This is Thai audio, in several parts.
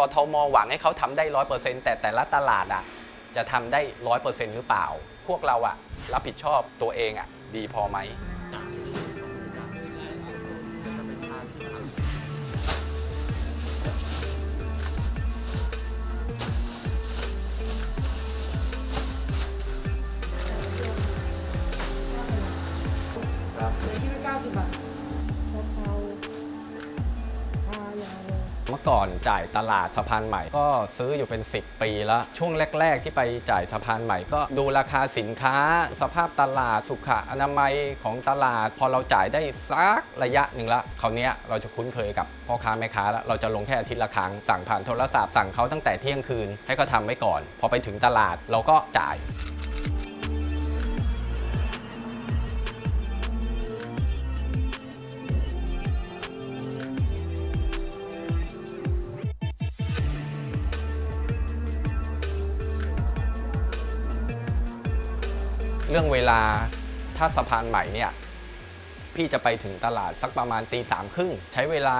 กทมหวังให้เขาทำได้ร้อยเปอร์เซ็นต์แต่แต่ละตลาดอะจะทำได้ร้อยเปอร์เซ็นต์หรือเปล่า พวกเราอะรับผิดชอบตัวเองอะดีพอไหมเลยที่ไม่เก้าสิบบาทกะเพราปลายา เมื่อก่อนจ่ายตลาดสะพานใหม่ ก็ซื้ออยู่เป็น 10 ปีแล้ว ช่วงแรก ๆ ที่ไปจ่ายสะพานใหม่ ก็ดูราคาสินค้า สภาพตลาดสุขอนามัยของตลาด พอเราจ่ายได้สักระยะหนึ่งละคราวนี้เราจะคุ้นเคยกับพ่อค้าแม่ค้าแล้วเราจะลงแค่อาทิตย์ละครั้งสั่งผ่านโทรศัพท์สั่งเขาตั้งแต่เที่ยงคืนให้เขาทำไว้ก่อน พอไปถึงตลาดเราก็จ่าย เรื่องเวลาถ้าสะพานใหม่เนี่ยพี่จะไปถึงตลาดสักประมาณตีสามครึ่งใช้เวลา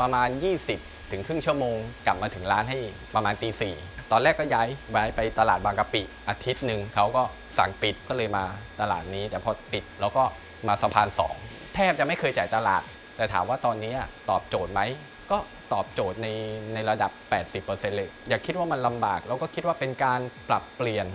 ประมาณ 20 ถึงครึ่งชั่วโมง กลับมาถึงร้านให้ประมาณตีสี่ตอนแรกก็ย้ายย้ายไปตลาดบางกะปิ อาทิตย์หนึ่งเขาก็สั่งปิดก็เลยมาตลาดนี้ แต่พอปิดเราก็มาสะพานสองแทบจะไม่เคยจ่ายตลาด แต่ถามว่าตอนนี้ตอบโจทย์ไหมก็ตอบโจทย์ในในระดับ 80%เลย อย่าคิดว่ามันลำบากเราก็คิดว่าเป็นการปรับเปลี่ยน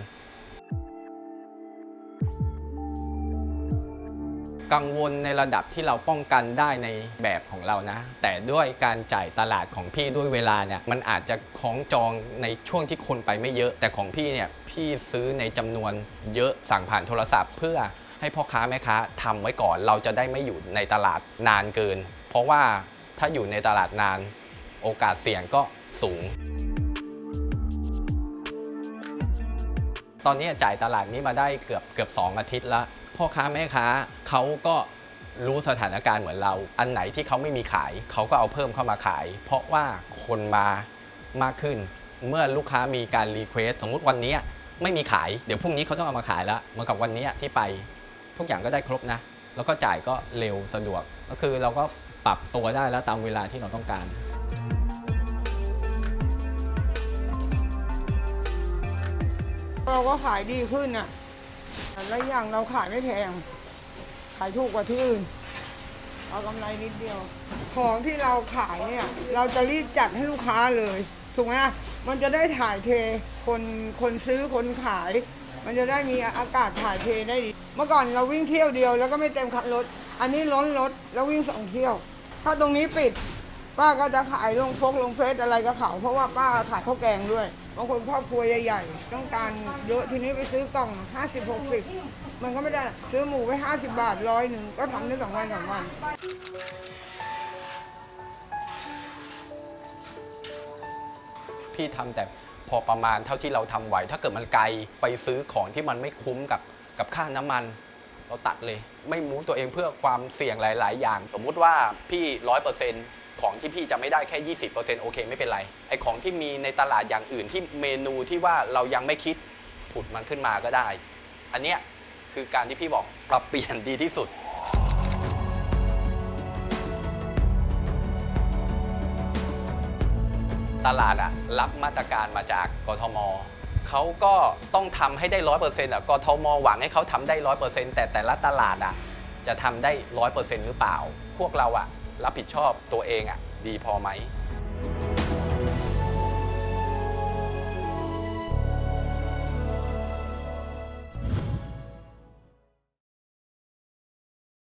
กังวลในระดับที่เราป้องกันได้ในแบบของเรานะ แต่ด้วยการจ่ายตลาดของพี่ด้วยเวลาเนี่ยมันอาจจะคล้องจองในช่วงที่คนไปไม่เยอะ แต่ของพี่เนี่ยพี่ซื้อในจำนวนเยอะสั่งผ่านโทรศัพท์ เพื่อให้พ่อค้าแม่ค้าทำไว้ก่อน เราจะได้ไม่อยู่ในตลาดนานเกิน เพราะว่าถ้าอยู่ในตลาดนานโอกาสเสี่ยงก็สูงตอนนี้จ่ายตลาดนี้มาได้เกือบเกือบสองอาทิตย์แล้ว พ่อค้าแม่ค้าเขาก็รู้สถานการณ์เหมือนเรา อันไหนที่เขาไม่มีขาย เขาก็เอาเพิ่มเข้ามาขาย เพราะว่าคนมามากขึ้น เมื่อลูกค้ามีการรีเควสสมมุติวันนี้ไม่มีขาย เดี๋ยวพรุ่งนี้เขาต้องเอามาขายแล้วเหมือนกับวันนี้ที่ไป ทุกอย่างก็ได้ครบนะ แล้วก็จ่ายก็เร็วสะดวก ก็คือเราก็ปรับตัวได้แล้วตามเวลาที่เราต้องการเราก็ขายดีขึ้นอะ และอย่างเราขายไม่แพง ขายถูกกว่าที่อื่น เอากำไรนิดเดียว ของที่เราขายเนี่ย เราจะรีบจัดให้ลูกค้าเลย ถูกไหมล่ะมันจะได้ถ่ายเทคนคนซื้อคนขาย มันจะได้มีอากาศถ่ายเทได้ดี เมื่อก่อนเราวิ่งเที่ยวเดียวแล้วก็ไม่เต็มคันรถ อันนี้ล้นรถแล้ววิ่งสองเที่ยว ถ้าตรงนี้ปิด ป้าก็จะขายลงฟกลงเฟซอะไรกับเขา เพราะว่าป้าขายข้าวแกงด้วยบางคนครอบครัวใหญ่ๆ ต้องการเยอะทีนี้ไปซื้อกล่อง 50 60 มันก็ไม่ได้ซื้อหมูไป 50 บาทร้อยหนึ่งก็ทำได้สองวันสามวันพี่ทำแต่พอประมาณเท่าที่เราทำไหว ถ้าเกิดมันไกลไปซื้อของที่มันไม่คุ้มกับกับค่าน้ำมัน เราตัดเลย ไม่มูตัวเองเพื่อความเสี่ยงหลาย ๆ อย่าง สมมุติว่าพี่ร้อยเปอร์เซ็นต์ ของที่พี่จะไม่ได้แค่ 20%โอเคไม่เป็นไร ไอของที่มีในตลาดอย่างอื่นที่เมนูที่ว่าเรายังไม่คิดผุดมันขึ้นมาก็ได้ อันเนี้ยคือการที่พี่บอกปรับเปลี่ยนดีที่สุดตลาดอะรับมาตรการมาจากกทมเขาก็ต้องทำให้ได้ร้อยเปอร์เซ็นต์อะกทมหวังให้เขาทำได้ร้อยเปอร์เซ็นต์แต่แต่ละตลาดอะจะทำได้ร้อยเปอร์เซ็นต์หรือเปล่า พวกเราอะ รับผิดชอบตัวเองอะดีพอไหม